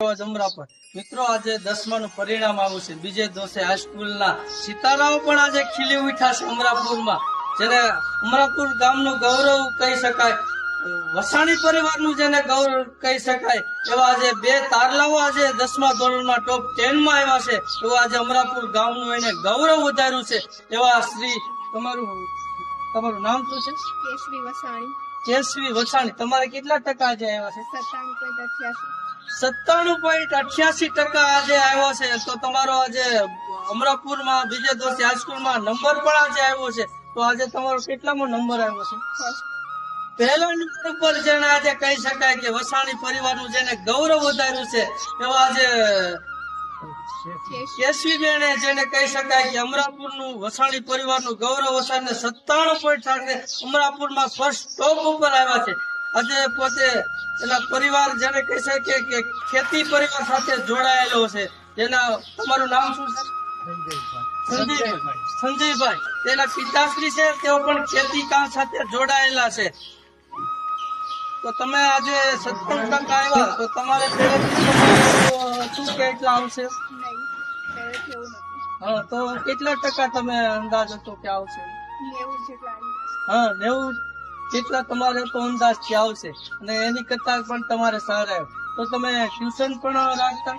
મિત્રો આજે દસમાનું પરિણામ આવ્યું છે. બીજે દિવસે હાઈસ્કૂલના સિતારાઓ પણ આજે ખીલી ઉઠ્યા છે અમરાપુરમાં. જેને અમરાપુર ગામનું ગૌરવ કહી શકાય વસાણી પરિવારનું જેને ગૌરવ કહી શકાય એવા આજે બે તારલાઓ આજે દસમા ધોરણમાં ટોપ ટેનમાં આવ્યા છે. એવું આજે અમરાપુર ગામનું એને ગૌરવ વધાર્યું છે. એવા શ્રી તમારું તમારું નામ શું છે? કેશવી વસાણી. કેશવી વસાણી. તમારે કેટલા ટકા આજે આવ્યા છે? સત્તાણું પોઈન્ટ સત્તાણું પોઈન્ટ અઠ્યાસી ટકા આજે આવ્યો છે. તો તમારો આજે અમરાપુરમાં બીજે દિવસે હાઈસ્કૂલમાં નંબર પણ આજે આવ્યો છે. તો આજે તમારો કેટલામો નંબર આવ્યો છે? પહેલો નંબર ઉપર જેને આજે કહી શકાય કે વસાણી પરિવારનું જેને ગૌરવ વધાર્યું છે, એવા આજે કેશવી બેને જેને કહી શકાય કે અમરાપુરનું વસાણી પરિવારનું ગૌરવ વસાને સત્તાણું પોઈન્ટ સાથે અમરાપુરમાં ફર્સ્ટ ટોપ ઉપર આવ્યા છે. આજે પોતે એના પરિવાર જેને કહી શકે કે ખેતી પરિવાર સાથે જોડાયેલો છે. તેના તમારું નામ શું છે? સંજયભાઈ સંજયભાઈ. તેના પિતાશ્રી છે તેઓ પણ ખેતી કામ સાથે જોડાયેલા છે. તો તમે આજે સત્તર ટકા આવ્યા તો તમારે શું કેટલા આવશે? હા તો કેટલા ટકા તમે અંદાજ હતો કે આવશે? હા નેવું જેટલા તમારે તો અંદાજથી આવશે અને એની કરતા પણ તમારે સારા તો તમે ટ્યુશન પણ રાખતા.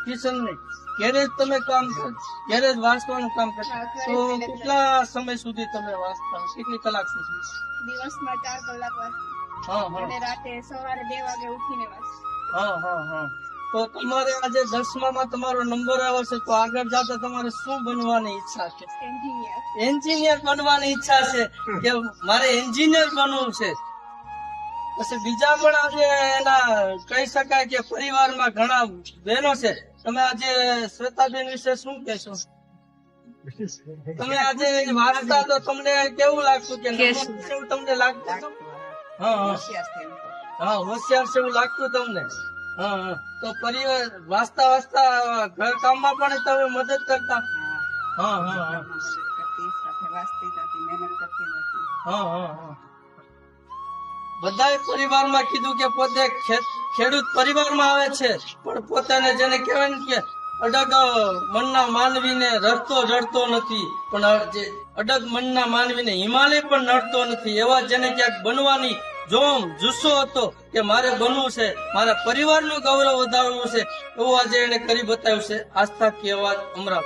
ટ્યુશન નહીં. ઘેરે જ તમે કામ કર ઘેરે જ વાંચવાનું કામ કરતા તો કેટલા સમય સુધી તમે વાંચતા? કેટલી કલાક સુધી? દિવસમાં ચાર કલાક વાંચતા હા હા. રાતે સવારે બે વાગે ઉઠીને વાંચતા હા હા હા. તો તમારે આજે દસમામાં તમારો નંબર આવ્યો છે તો આગળ જતા તમારે શું બનવાની ઈચ્છા છે? એન્જિનિયર બનવાની ઈચ્છા છે કે મારે એન્જિનિયર બનવું છે. પછી બીજા પણ આજે એના કહી શકાય કે પરિવારમાં ઘણા બહેનો છે. તમે આજે શ્વેતાબેન વિશે શું કહેશો? તમે આજે વાંચતા તો તમને કેવું લાગતું કે તમને લાગતું? હા હોશિયાર છે એવું લાગતું તમને? તો પરિવાર વાંચતા વાંચતા ઘર કામમાં પણ તમે મદદ કરતા. હા હા પરિવારમાં કીધું કે પોતે ખેડૂત પરિવારમાં આવે છે. પણ પોતાને જેને કહેવાય ને કે અડગ મનના માનવીને રડતો રડતો નથી. પણ અડગ મનના માનવીને હિમાલય પણ નડતો નથી. એવા જેને ક્યાંક બનવાની જોમ જુસ્સો હતો કે મારે બનવું છે, મારા પરિવારનું ગૌરવ વધારવું છે, એવું આજે એને કરી બતાવ્યું છે. આસ્થા કહેવાત અમરા